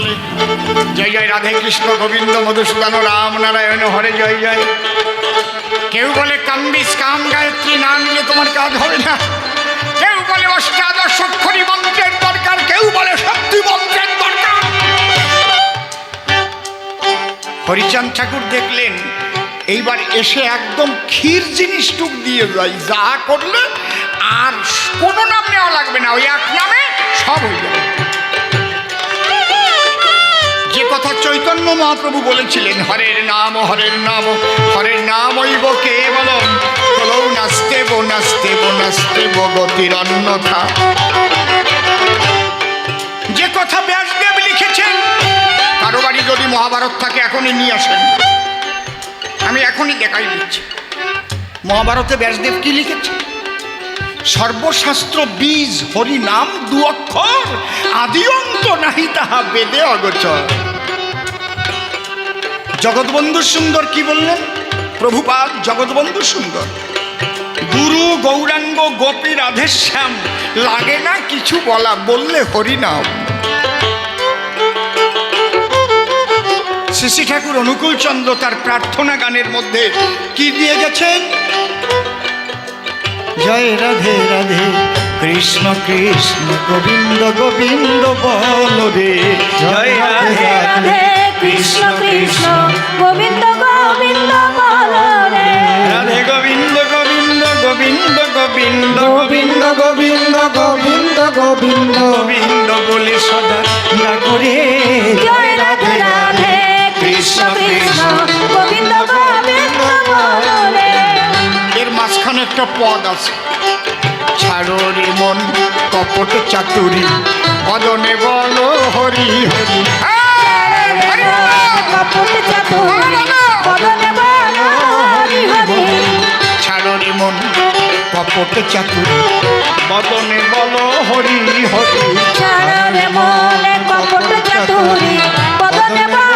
বলে। জয় জয়, রাধে কৃষ্ণ, গোবিন্দ, মধুসূদন, রাম নারায়ণ, হরে জয় জয়। কেউ বলে কাম্বিস, কাম গায়ত্রী, না নিলে তোমার কাজ হবে না। কেউ বলে অষ্টাদশ অক্ষরী মন্ত্রের দরকার, কেউ বলে শক্তি মন্ত্রের দরকার। হরিচাঁদ ঠাকুর দেখলেন, এইবার এসে একদম ক্ষীর জিনিসটুক দিয়ে যায়, যা করলে আর কোনো নাম নেওয়া লাগবে না, ওই এক নামে সব হয়ে যাবে। কথা চৈতন্য মহাপ্রভু বলেছিলেন, হরের নাম হরের নাম হরের নাম নাস্তে বো নাস্তে বো নাস্তে বো গতির অন্যথা যে কথা ব্যাসদেব লিখেছেন, কারও বাড়ি যদি মহাভারত থাকে, এখনই নিয়ে আসেন। আমি এখনই দেখাই দিচ্ছি। মহাভারতে ব্যাসদেব কি লিখেছে? সর্বশাস্ত্র বীজ হরি নাম দু অক্ষর আদি অন্ত নাহি তাহা বেদে অগোচর। জগৎবন্ধু সুন্দর কি বললেন? প্রভুপাদ জগৎবন্ধু সুন্দর। গুরু গৌরাঙ্গ গোপী রাধেশ্যাম লাগে না কিছু বলা বললে হরিনাম শ্রী ঠাকুর অনুকূল চন্দ্র তার প্রার্থনা গানের মধ্যে কি দিয়ে গেছেন? জয় রাধে রাধে কৃষ্ণ কৃষ্ণ গোবিন্দ গোবিন্দ বল রে জয় রাধে রাধে। কৃষ্ণ কৃষ্ণ গোবিন্দ গোবিন্দ বল রাধে গোবিন্দ গোবিন্দ গোবিন্দ গোবিন্দ গোবিন্দ গোবিন্দ গোবিন্দ গোবিন্দ। গোবিন্দ বলে সদা না করে। জয় রাধে রাধে। কৃষ্ণ কৃষ্ণ গোবিন্দ গোবিন্দ বল এর মাঝখানে একটা পদ আছে। ছাড়ো রে মন কপট চাতুরি। বদনে বলো হরি হরি হরি। ছাড়ো মন কপট চাতুরি। বদনে বলো হরি হরি। চারে মনে কপট চাতুরি। বদনে বল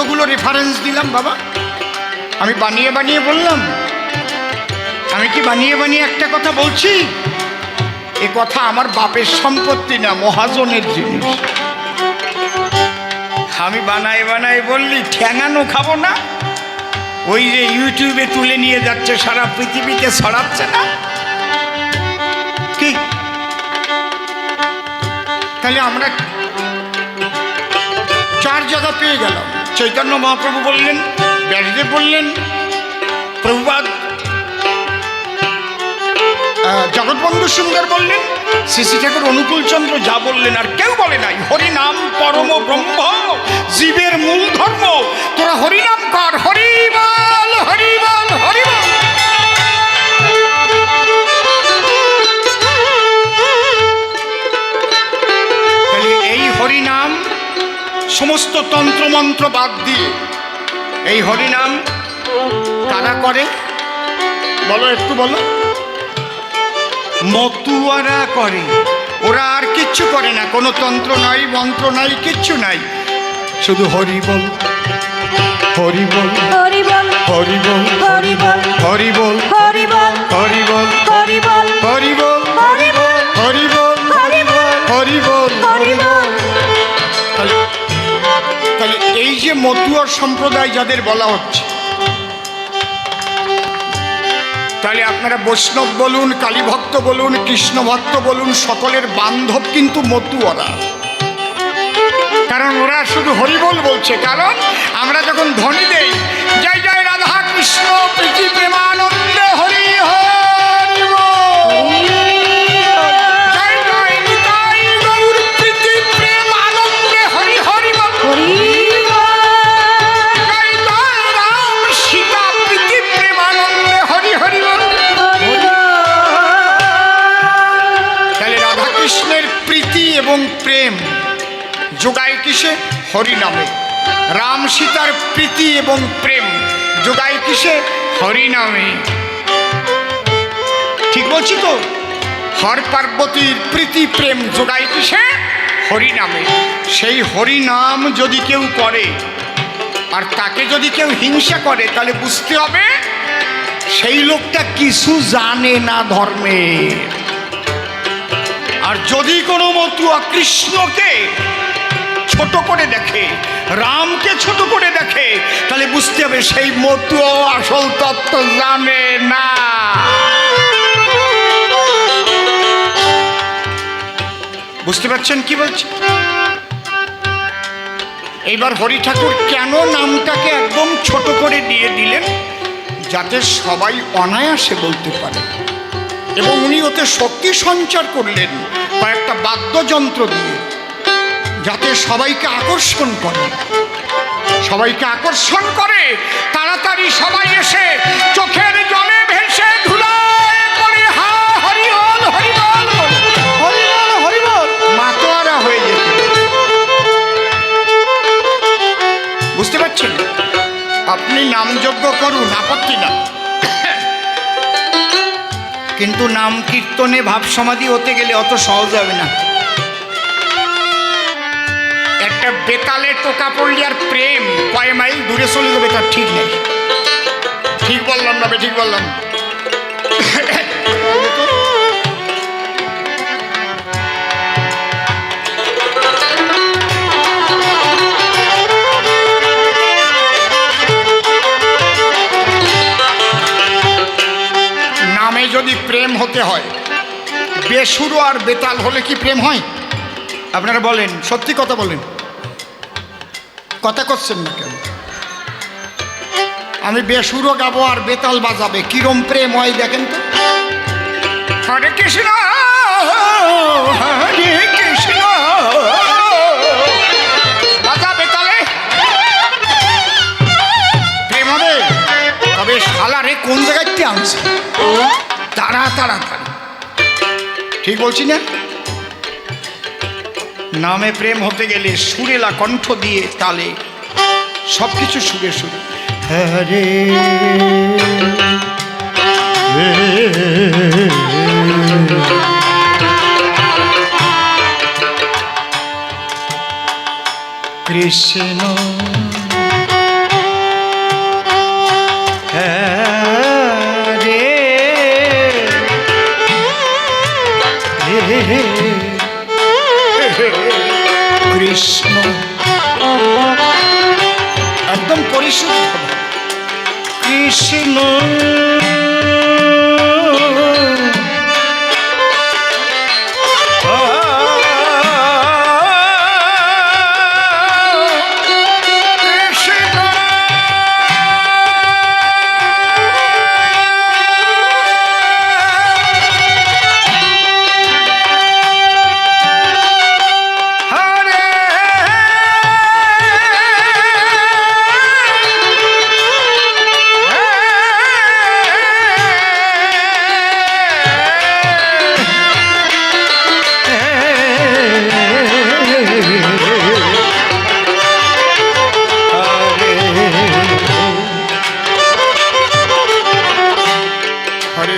কতগুলো রেফারেন্স দিলাম বাবা? আমি বানিয়ে বানিয়ে বললাম। আমি কি বানিয়ে বানিয়ে একটা কথা বলছি? এ কথা আমার বাপের সম্পত্তি না, মহাজনের জিনিস। আমি বানাই বানাই বললি, ঠ্যাঙানো খাব না? ওই যে ইউটিউবে তুলে নিয়ে যাচ্ছে, সারা পৃথিবীতে ছড়াচ্ছে না? কি? তাহলে আমরা চার জায়গা পেয়ে গেলাম। চৈতন্য মহাপ্রভু বললেন, ব্যাসদেব বললেন, প্রভুপাদ জগৎবন্ধু সুন্দর বললেন শ্রী ঠাকুর অনুকূল চন্দ্র যা বললেন আর কেউ বলে নাই, হরিনাম পরম ব্রহ্ম, জীবের মূল ধর্ম, তোরা হরিনাম কর হরিবল সমস্ত তন্ত্রমন্ত্র বাদ দিয়ে এই হরিনাম কারা করে? বলো একটু বলো। মতুয়ারা করে। ওরা আর কিচ্ছু করে না। কোনো তন্ত্র নাই মন্ত্র নাই কিচ্ছু নাই। শুধু হরি বল হরি বল হরি বল হরি বল হরি বল হরি বল হরি বল হরি বল হরি মতুয়ার সম্প্রদায় যাদের বলা হচ্ছে। তাহলে আপনারা বৈষ্ণব বলুন কালীভক্ত বলুন, কৃষ্ণ ভক্ত বলুন, সকলের বান্ধব কিন্তু মতুয়ারা। কারণ ওরা শুধু হরিবল বলছে, কারণ আমরা যখন ধনী দেই, জয় জয় রাধা কৃষ্ণ, প্রীতি প্রেমানন্দে হরি নামে। রাম সীতার প্রীতি এবং প্রেম যোগায় কিসে? হরি নামে। ঠিক বলছি তো? হর পার্বতীর প্রীতি, প্রেম যোগায় কিসে? হরি নামে। সেই হরি নাম যদি কেউ করে, আর তাকে যদি কেউ হিংসা করে, তাহলে বুঝতে হবে সেই লোকটা কিছু জানে না ধর্মে। আর যদি কোনো মতুয়া কৃষ্ণকে ছোট করে দেখে, রামকে ছোট করে দেখে, তাহলে বুঝতে হবে সেই মতুয়া আসল তত্ত্ব জানে না। বুঝতে পারছেন কি বলছি? এইবার হরি ঠাকুর কেন নামটাকে একদম ছোট করে দিয়ে দিলেন? যাতে সবাই অনায়াসে বলতে পারে। এবং উনি ওতে শক্তি সঞ্চার করলেন, কয়েকটা বাদ্যযন্ত্র দিয়ে। যাতে সবাইকে আকর্ষণ করে। সবাইকে আকর্ষণ করে তাড়াতাড়ি সবাই এসে চোখের জলে ভেসে ধুলায় করে হা হরিবল হরিবল বলে। হরিবল হরিবল মাতোয়ারা হয়ে যেত। বুঝতে পারছেন? আপনি নামযজ্ঞ করুন আপত্তি না। কিন্তু নাম কীর্তনে ভাব সমাধি হতে গেলে অত সহজ হবে না। বেতালে টোকা পড়লে আর প্রেম। কয় মাইল দূরে চলে যাবে তার ঠিক নেই। ঠিক বললাম না ঠিক বললাম। নামে যদি প্রেম হতে হয়, বেসুরো আর বেতাল হলে কি প্রেম হয়? আপনারা বলেন, সত্যি কথা বলেন। কথা করছেন না কেন? আমি বেসুরো গাবো আর বেতাল বাজাবে, কিরম প্রেম হয় দেখেন তো। হরে কৃষ্ণ হরে কৃষ্ণ। বাজা বেতালে প্রেম হবে? তবে শালারে কোন জায়গায় আনছে তারা তারা তারা ঠিক বলছি না? নামে প্রেম হতে গেলে সুরেলা কণ্ঠ দিয়ে তালে। সব কিছু সুরে সুরে। হরে কৃষ্ণ কৃষ্ণ একদম পরিশুদ্ধ কৃষ্ণ।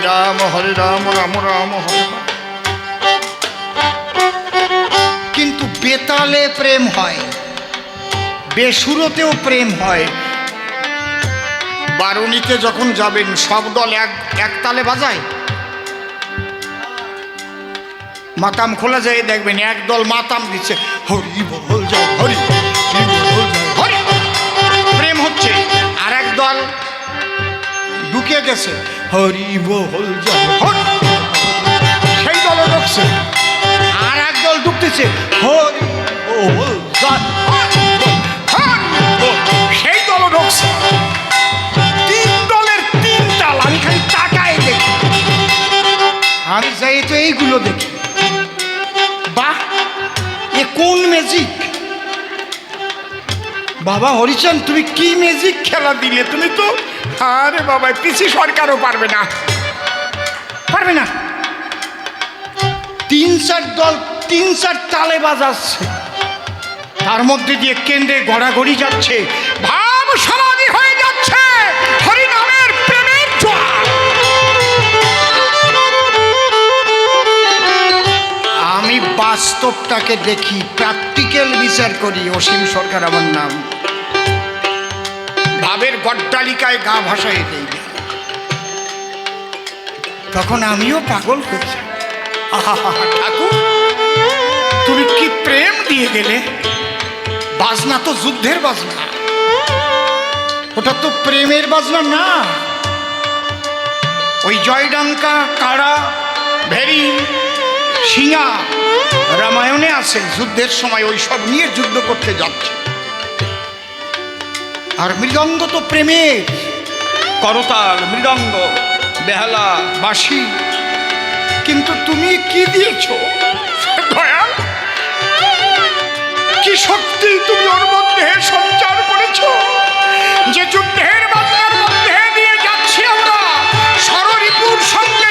রাম, হরে রাম রাম রাম, হরে। কিন্তু বেতালে প্রেম হয়, বেসুরতেও প্রেম হয়। বারুণীতে যখন যাবেন, সব দল এক এক তালে বাজায়। মাতাম খোলা যায়, দেখবেন এক দল মাতাম দিচ্ছে, হরি বল, জয়, হরি হরি প্রেম হচ্ছে আর এক দল ঢুকে গেছে। হরি জয় সেই দল ঢুকছে। আর এক দল ঢুকতেছে। হরি বল। সেই দল ঢুকছে। আমি যাই তো এইগুলো দেখি। বাহ, এ কোন ম্যাজিক বাবা হরিচান তুমি কি ম্যাজিক খেলা দিলে? তুমি তো আরে বাবা পিসি সরকারও পারবে না। পারবে না। তিন চার দল তিন চার তালে বাজাচ্ছে। তার মধ্যে দিয়ে কেন্দ্রে গড়াগড়ি যাচ্ছে। ভাব সমাধি হয়ে যাচ্ছে। আমি বাস্তবটাকে দেখি প্র্যাকটিক্যাল বিচার করি অসীম সরকার আমার নাম। ভাবের গড্ডালিকায় গা ভাসায় দেই। তখন আমিও পাগল করছি ঠাকুর, তুমি কি প্রেম দিয়ে গেলে? বাজনা তো যুদ্ধের বাজনা। ওটা তো প্রেমের বাজনা না। ওই জয়ডাঙ্কা, কাড়া, ভেরি সিঙা রামায়ণে আছে, যুদ্ধের সময় ওই সব নিয়ে যুদ্ধ করতে যাচ্ছে। আর মৃদঙ্গ তো প্রেমের। করতাল, মৃদঙ্গ, বেহালা, বাঁশি। কিন্তু তুমি কি দিয়েছ? কি শক্তি তুমি ওর মধ্যে সঞ্চার করেছ? যে যুদ্ধের মধ্যে দিয়ে যাচ্ছি আমরা সররিপুর সঙ্গে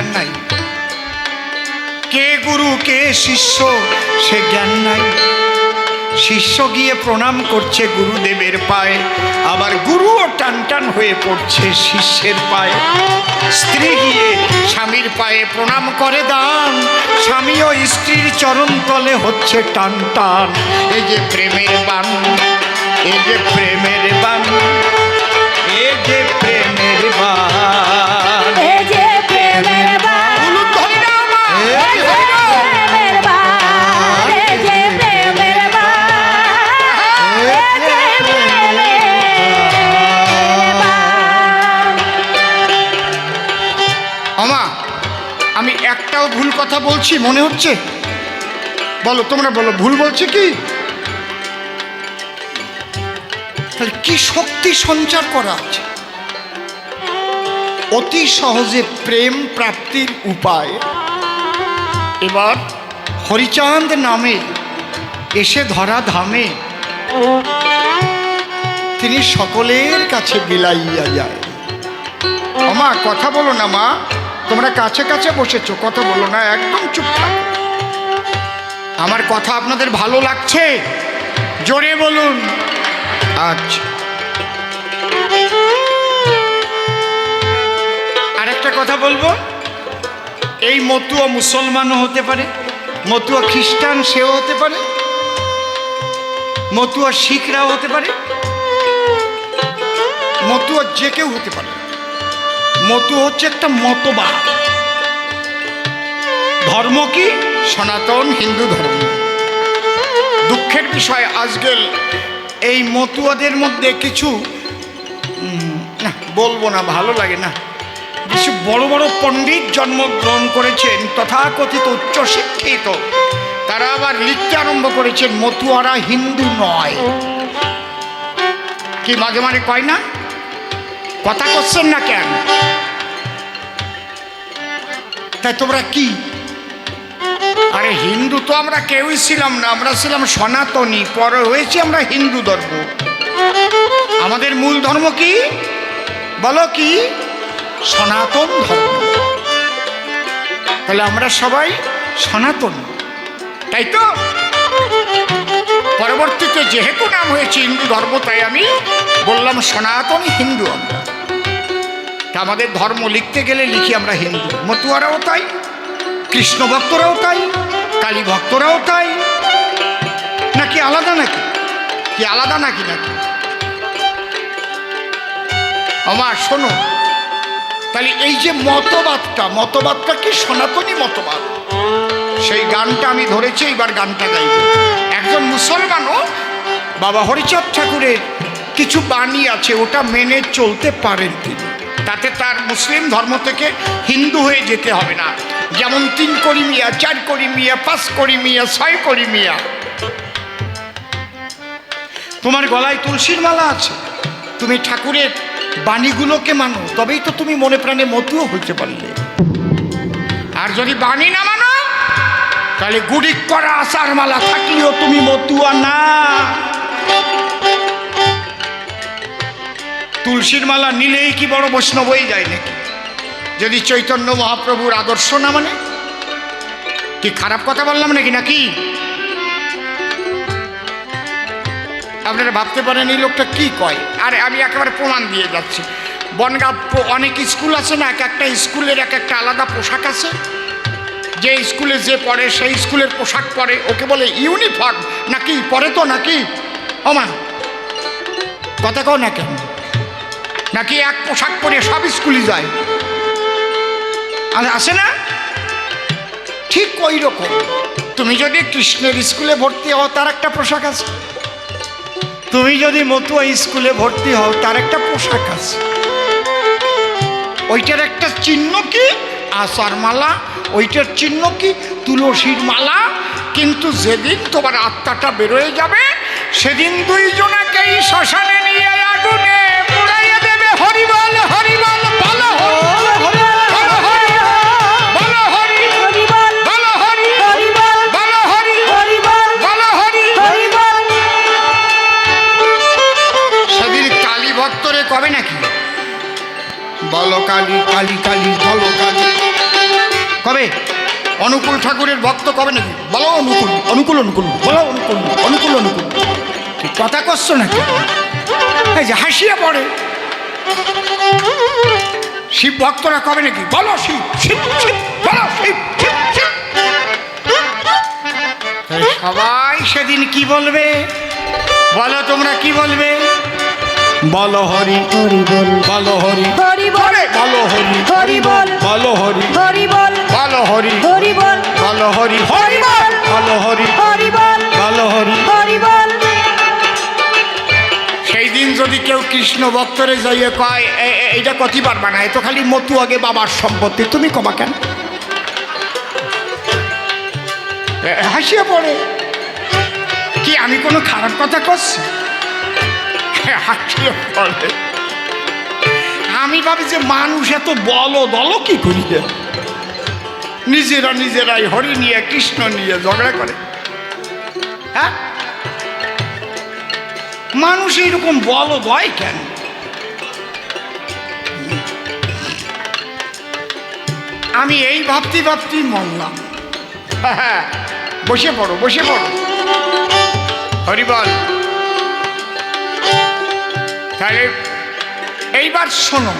জ্ঞান নাই। কে গুরু, কে শিষ্য, সে জ্ঞান নাই। শিষ্য গিয়ে প্রণাম করছে গুরুদেবের পায়ে, আবার গুরুও টান টান হয়ে পড়ছে শিষ্যের পায়ে। স্ত্রী গিয়ে স্বামীর পায়ে প্রণাম করে দান, স্বামী ও স্ত্রীর চরণ তলে হচ্ছে টান টান। এই যে প্রেমের বান, এই যে প্রেমের বান, এই যে প্রেমের কথা বলছি, মনে হচ্ছে? বলো, তোমরা বলো, ভুল বলছি কি? তাহলে কি শক্তি সঞ্চার করা আছে? অতি সহজে প্রেম প্রাপ্তির উপায়। এবার হরিচাঁদ নামে এসে ধরা ধামে। তিনি সকলের কাছে বিলাইয়া যায়। মা কথা বলো না মা। তোমরা কাছে কাছে বসেছো, কথা বলো না, একদম চুপ আমার কথা আপনাদের ভালো লাগছে? জোরে বলুন। আচ্ছা। আরেকটা কথা বলব? এই মতুয়া মুসলমানও হতে পারে, মতুয়া খ্রিস্টান সেও হতে পারে, মতুয়া শিখরাও হতে পারে, মতুয়া যে কেউ হতে পারে। মতু হচ্ছে একটা মতবাদ। ধর্ম কি? সনাতন হিন্দু ধর্ম। দুঃখের বিষয় আজকাল এই মতুয়াদের মধ্যে কিছু না, বলব না, ভালো লাগে না। কিছু বড় বড় পণ্ডিত জন্মগ্রহণ করেছেন, তথাকথিত উচ্চশিক্ষিত। তারা আবার লিখতে আরম্ভ করেছেন, মতুয়ারা হিন্দু নয়। কি মাঝে মাঝে কয় না? কথা করছেন না কেন? তাই তোমরা কি? আরে হিন্দু তো আমরা কেউই ছিলাম না, আমরা ছিলাম সনাতনী, পর হয়েছি আমরা হিন্দু ধর্ম। আমাদের মূল ধর্ম কি? বলো কি? সনাতন ধর্ম। তাহলে আমরা সবাই সনাতন। তাই তো? পরবর্তীতে যেহেতু নাম হয়েছে হিন্দু ধর্ম, তাই আমি বললাম সনাতন হিন্দু আমরা। আমাদের ধর্ম লিখতে গেলে লিখি আমরা হিন্দু। মতুয়ারাও তাই, কৃষ্ণ ভক্তরাও তাই, কালী ভক্তরাও তাই। নাকি আলাদা নাকি? কি আলাদা নাকি নাকি? আমার শোনো, তাহলে এই যে মতবাদটা মতবাদটা কি সনাতনী মতবাদ? সেই গানটা আমি ধরেছি এবার গানটা গাইব। একজন মুসলমানও বাবা হরিচাঁদ ঠাকুরের কিছু বাণী আছে, ওটা মেনে চলতে পারেন তিনি। তাতে তার মুসলিম ধর্ম থেকে হিন্দু হয়ে যেতে হবে না। যেমন তিন করি মিয়া, চার করি মিয়া, পাঁচ করি মিয়া, ছয় করি মিয়া। তোমার গলায় তুলসীর মালা আছে। তুমি ঠাকুরের বাণীগুলোকে মানো, তবেই তো তুমি মনে প্রাণে মতুও হইতে পারলে। আর যদি বাণী না মানো, তাহলে গুড়ি করা আসার মালা থাকলেও তুমি মতুয়া না। তুলসীর মালা নিলেই কি বড় বৈষ্ণব হয়ে যায় নাকি? যদি চৈতন্য মহাপ্রভুর আদর্শ না মানে? কি খারাপ কথা বললাম নাকি নাকি? আপনারা ভাবতে পারেন এই লোকটা কি কয়? আরে, আমি একেবারে প্রমাণ দিয়ে যাচ্ছি। বনগা অনেক স্কুল আছে না, এক একটা স্কুলের এক একটা আলাদা পোশাক আছে? যে স্কুলে যে পড়ে, সেই স্কুলের পোশাক পরে, ওকে বলে ইউনিফর্ম, নাকি? পরে তো নাকি? ওমা, কথা কও না কেন? নাকি এক পোশাক পরে সব স্কুলে যায়? আসে না? ঠিক ওই রকম। তুমি যদি কৃষ্ণের স্কুলে ভর্তি হও, তার একটা পোশাক আছে। তুমি যদি মতুয়া স্কুলে ভর্তি হও, তার একটা পোশাক আছে। ওইটার একটা চিহ্ন কি? আসার মালা। ওইটার চিহ্ন কি? তুলসীর মালা। কিন্তু যেদিন তোমার আত্মাটা বেরোয় যাবে, সেদিন দুইজনাকেই শ্মশানে নিয়ে আগুনে বলো কালী কালী কালী, বলো কালী। কবে? অনুকূল ঠাকুরের ভক্ত কবে নাকি? বলো অনুকূল অনুকূল অনুকূল, বলো অনুকূল অনুকূল অনুকূল। কথা করছ নাকি? এই যে হাসিয়ে পড়ে। শিব ভক্তরা কবে নাকি? বলো শিব শিব শিব, বলো শিব শিব শিব। সবাই সেদিন কি বলবে? বলো তোমরা কি বলবে? বলো হরি হরি বল বলো হরি হরি বল বলো হরি হরি বল বলো হরি হরি বল বলো হরি হরি বল বলো হরি হরি বল বলো হরি হরি বল বলো হরি হরি বল সেই দিন যদি কেউ কৃষ্ণ ভক্তরে যাইয়ে কয় "এ- এ- এইটা কতি পারবা না এ তো খালি মতু আগে বাবার সম্পত্তি তুমি কমা কেন? হাসিয়ে পড়ে। কি আমি কোনো খারাপ কথা করছি? এ, হাসিয়ে আমি ভাবি যে মানুষ এত বল দল কি করি নিজেরা নিজেরাই হরি নিয়ে কৃষ্ণ নিয়ে ঝগড়া করে। হ্যাঁ? মানুষ এরকম বল হয় কেন? আমি এই ভাবতে ভাবতেই মরলাম। হ্যাঁ, বসে পড়ো বসে পড়ো। হরিবল তাহলে এইবার শোনো।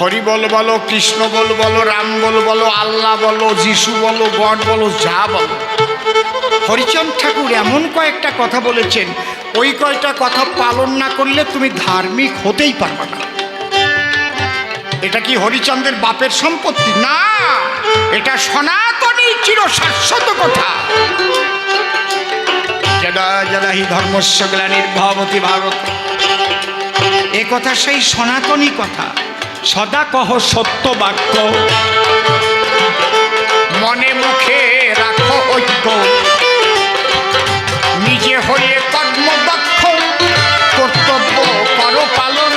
হরি বল বলো, কৃষ্ণ বল বলো, রাম বল বলো আল্লাহ বলো, যিশু বলো, গড বলো, যা বলো। হরিচন্দ ঠাকুর এমন কয়েকটা কথা বলেছেন। ওই কয়টা কথা পালন না করলে তুমি ধার্মিক হতেই পারবে না। এটা কি হরিচন্দ্রের বাপের সম্পত্তি? না, এটা সনাতনী চির শাশ্বত কথা। যদা যদা হি ধর্মস্য গ্লানির ভবতি ভারত। এ কথা সেই সনাতনী কথা। সদা কহ সত্য বাক্য। মনে মুখে রাখো ঐক্য। নিজে হয়ে কর্মদক্ষ কর্তব্য করো পালন।